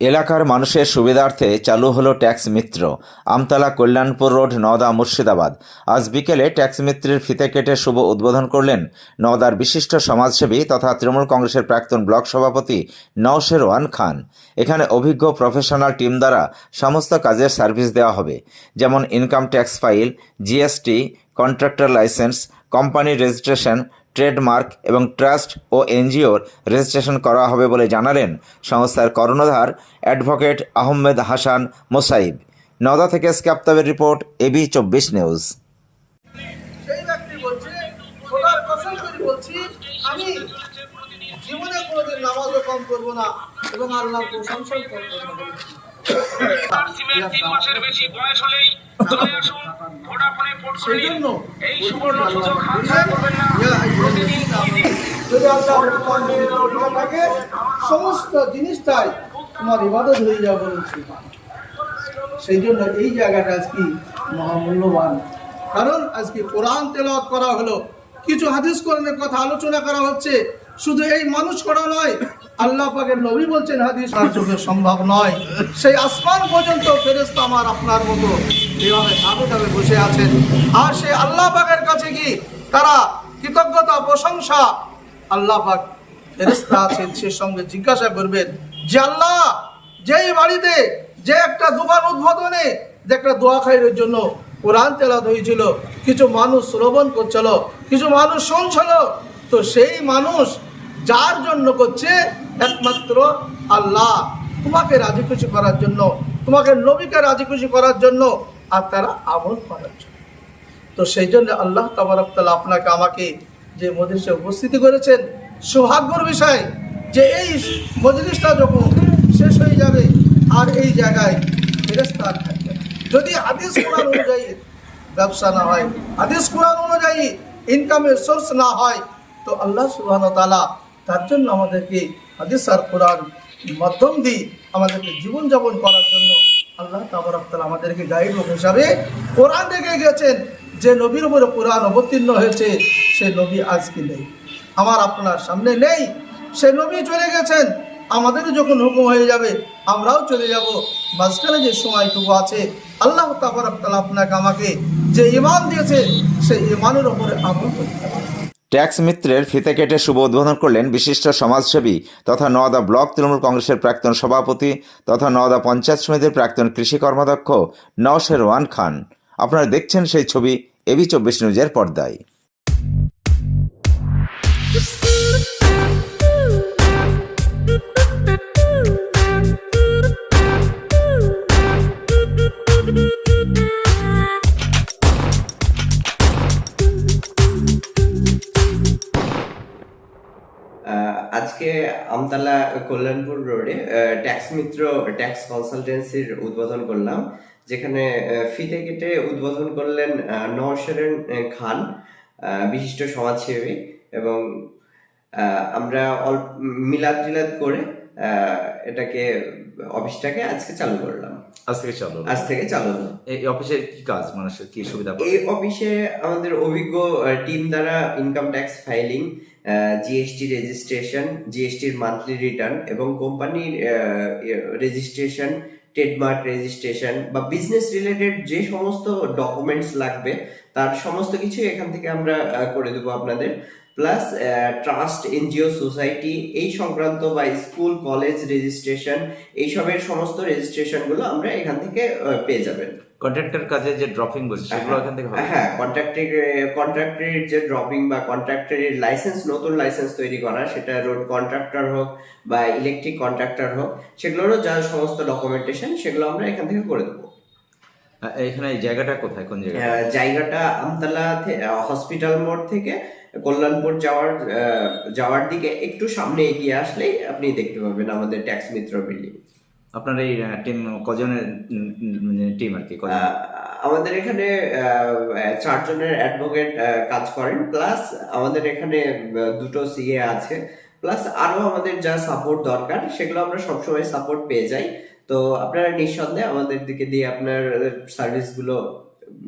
এলাকার মানুষের সুবিধার্থে চালু হলো ট্যাক্স মিত্র। আমতলা কল্যাণপুর রোড, নওদা মুর্শিদাবাদ। আজ বিকেলে ট্যাক্স মিত্রের ফিতে কেটে শুভ উদ্বোধন করলেন নওদার বিশিষ্ট সমাজসেবী তথা তৃণমূল কংগ্রেসের প্রাক্তন ব্লক সভাপতি নওশের ওয়ান খান। এখানে অভিজ্ঞ প্রফেশনাল টিম দ্বারা সমস্ত কাজের সার্ভিস দেওয়া হবে, যেমন income tax file, GST, contractor licence company registration trademark এবং ট্রাস্ট ও এনজিওর রেজিস্ট্রেশন করা হবে বলে জানালেন সংস্থার কর্ণধার অ্যাডভোকেট আহমেদ হাসান মোসাইব। নদা থেকে স্ক্যাপ্তাবের রিপোর্ট এবি চব্বিশ নিউজ। সেই ব্যক্তি বলছে খোদার কসম করে বলছি আমি জীবনে কোনোদিন নামাজও কম করব না এবং আল্লাহর প্রশংসাও কম করব না। তার সিমের তিন মাসের বেশি বয়স হলেই চলে আসুন। সেই জন্য যদি আল্লাহ থাকে সমস্ত জিনিসটাই তোমার ইবাদত হয়ে যাবে বলেছি সেই জন্য এই জায়গাটা আজকে মহামূল্যবান। কারণ আজকে কোরআন তেলাওয়াত করা হলো কিছু হাদিস কোরআনের কথা আলোচনা করা হচ্ছে। শুধু এই মানুষ করা নয় আল্লাহ পাকের নবী বলছেন, হাদিস আর চোখে সম্ভব নয়। সেই আসমান পর্যন্ত ফেরেস্তা আমার আপনার মতো এভাবে ধাপে ধাপে বসে আছেন। আর সেই আল্লাহ পাকের কাছে কি তারা কৃতজ্ঞতা, প্রশংসা? আল্লাহ পাক ফেরেস্তা আছেন সে সঙ্গে জিজ্ঞাসা করবেন, যে আল্লাহ, যেই বাড়িতে যে একটা দোকান উদ্বোধনে যে একটা দোয়া খাইরের জন্য কোরআন তেলাত হয়েছিল, কিছু মানুষ শ্রবণ করছিল, কিছু মানুষ শুনছিল, তো সেই মানুষ যার জন্য করছে একমাত্র আল্লাহ। তোমাকে রাজি খুশি করার জন্য, তোমাকে নবীকে রাজি খুশি করার জন্য আর তারা আমল করার জন্য। তো সেই জন্য আল্লাহ তাবারকতালা আপনাকে, আমাকে যে মজলিসে উপস্থিতি করেছেন, সৌভাগ্যর বিষয় যে এই মজলিসটা যখন শেষ হয়ে যাবে আর এই জায়গায় ফেরেস্তা আর থাকবে। যদি হাদিস কোরআন অনুযায়ী ব্যবসা না হয়, হাদিস কোরআন অনুযায়ী ইনকামের সোর্স না হয়, তো আল্লাহ সুবহান তালা তার জন্য আমাদেরকে হাদিস আর কোরআন মাধ্যম দিয়ে আমাদেরকে জীবনযাপন করার জন্য আল্লাহ তাবরাকাল আমাদেরকে গাইড হিসাবে কোরআন রেখে গেছেন যে নবীর উপরে কোরআন অবতীর্ণ হয়েছে, সে নবী আজকে নেই। আমার আপনার সামনে নেই, সে নবী চলে গেছেন। আমাদেরও যখন হুকুম হয়ে যাবে, আমরাও চলে যাব। মাঝখানে যে সময়টুকু আছে, আল্লাহ তাবরাকাল আপনাকে আমাকে যে ইমান দিয়েছে, সেই ইমানের উপরে আমল করতে ট্যাক্স মিত্রের ফিতে কেটে শুভ উদ্বোধন করলেন বিশিষ্ট সমাজসেবী তথা নওদা ব্লক তৃণমূল কংগ্রেসের প্রাক্তন সভাপতি তথা নওদা পঞ্চায়েত সমিতির প্রাক্তন কৃষি কর্মাধ্যক্ষ নওশের ওয়ান খান। আপনারা দেখছেন সেই ছবি এবি চব্বিশ নিউজের পর্দায়। আজকে আমতলা কল্যাণপুর রোডে ট্যাক্স মিত্র ট্যাক্স কনসালটেন্সির উদ্বোধন করলাম যেখানে ফিতে কেটে উদ্বোধন করলেন নওশেরেন খান বিশিষ্ট সমাজসেবী এবং আমরা অল্প মিলাদ টিলাদ করে এটাকে অফিসটাকে আজকে চালু করলাম। আজ থেকে চালু আজ থেকে চালু এই অফিসের কি কাজ? মানুষের কি সুবিধা? এই অফিসে আমাদের অভিজ্ঞ টিম দ্বারা income tax filing GST registration জিএসটির monthly return এবং কোম্পানির রেজিস্ট্রেশন ট্রেডমার্ক রেজিস্ট্রেশন বা বিজনেস রিলেটেড যে সমস্ত ডকুমেন্টস লাগবে, তার সমস্ত কিছু এখান থেকে আমরা করে দেবো আপনাদের। প্লাস ট্রাস্ট এনজিও সোসাইটি এই সংক্রান্ত বা স্কুল কলেজ রেজিস্ট্রেশন এইসবের সমস্ত রেজিস্ট্রেশনগুলো আমরা এখান থেকে পেয়ে যাবেন। কন্ট্রাক্টর কাজে যে ড্রপিং বলছে সেগুলো এখান থেকে হবে? হ্যাঁ কন্ট্রাক্টের কন্ট্রাক্টের যে ড্রপিং বা কন্ট্রাক্টরের লাইসেন্স নতুন লাইসেন্স তৈরি করা সেটা রোড কন্ট্রাক্টর হোক বা ইলেকট্রিক কন্ট্রাক্টর হোক সেগুলোরও যা সমস্ত ডকুমেন্টেশন সেগুলো আমরা এখান থেকে করে দেবো। এখানে এই জায়গাটা কোথায়? কোন জায়গায় আহ, জায়গাটা আমতলা হসপিটাল মোড় থেকে কল্যাণপুর যাওয়ার যাওয়ার দিকে একটু সামনে এগিয়ে আসলেই আপনি দেখতে পাবেন আমাদের ট্যাক্স মিত্র বিল্ডিং আপনার এই টিম কজনের টিম আর কি আমাদের এখানে চারজনের অ্যাডভোকেট কাজ করেন প্লাস আমাদের এখানে দুটো সিএ আছে। প্লাস আরও আমাদের যা সাপোর্ট দরকার সেগুলো আমরা সবসময় সাপোর্ট পেয়ে যাই। তো আপনারা নিঃসন্দেহে আমাদের দিকে দিয়ে আপনার সার্ভিসগুলো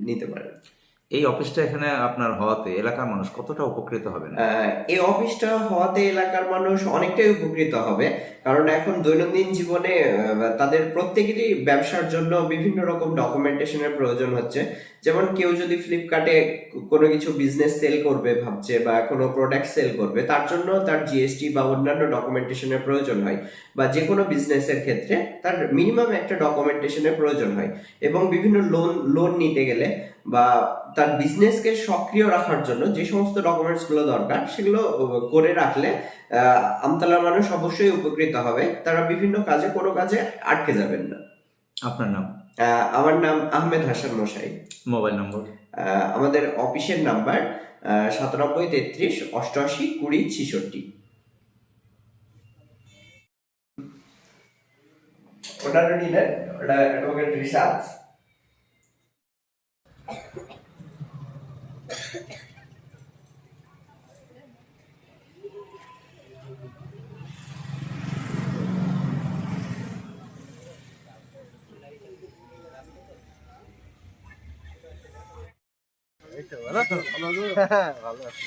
নিতে পারেন। এই অফিসটা এখানে আপনার হওয়াতে এলাকার মানুষ কতটা উপকৃত হবে এই অফিসটা হওয়াতে এলাকার মানুষ অনেকটাই উপকৃত হবে। কারণ এখন দৈনন্দিন জীবনে তাদের প্রত্যেকেরই ব্যবসার জন্য বিভিন্ন রকম ডকুমেন্টেশনের প্রয়োজন হচ্ছে। যেমন কেউ যদি ফ্লিপকার্টে কোনো কিছু বিজনেস সেল করবে ভাবছে বা কোনো প্রোডাক্ট সেল করবে, তার জন্য তার জিএসটি বা অন্যান্য ডকুমেন্টেশনের প্রয়োজন হয় বা যে কোনো বিজনেসের ক্ষেত্রে তার মিনিমাম একটা ডকুমেন্টেশনের প্রয়োজন হয়। এবং বিভিন্ন লোন লোন নিতে গেলে বা তার বিজনেসকে সক্রিয় রাখার জন্য যে সমস্ত ডকুমেন্টসগুলো দরকার সেগুলো করে রাখলে আহ, আমতলার মানুষ অবশ্যই উপকৃত হবে। তারা বিভিন্ন কাজে কোনো কাজে আটকে যাবেন না। আপনার নাম? আহ, আমার নাম আহমেদ হাসান মশাই। মোবাইল নম্বর? আহ, আমাদের অফিসের নাম্বার সাতানব্বই তেত্রিশ অষ্টআশি কুড়ি ছিষট্টি। ওটা নিলেন ওটা অ্যাডভোকেট রিসার্চ হ্যাঁ, ভালো আছি?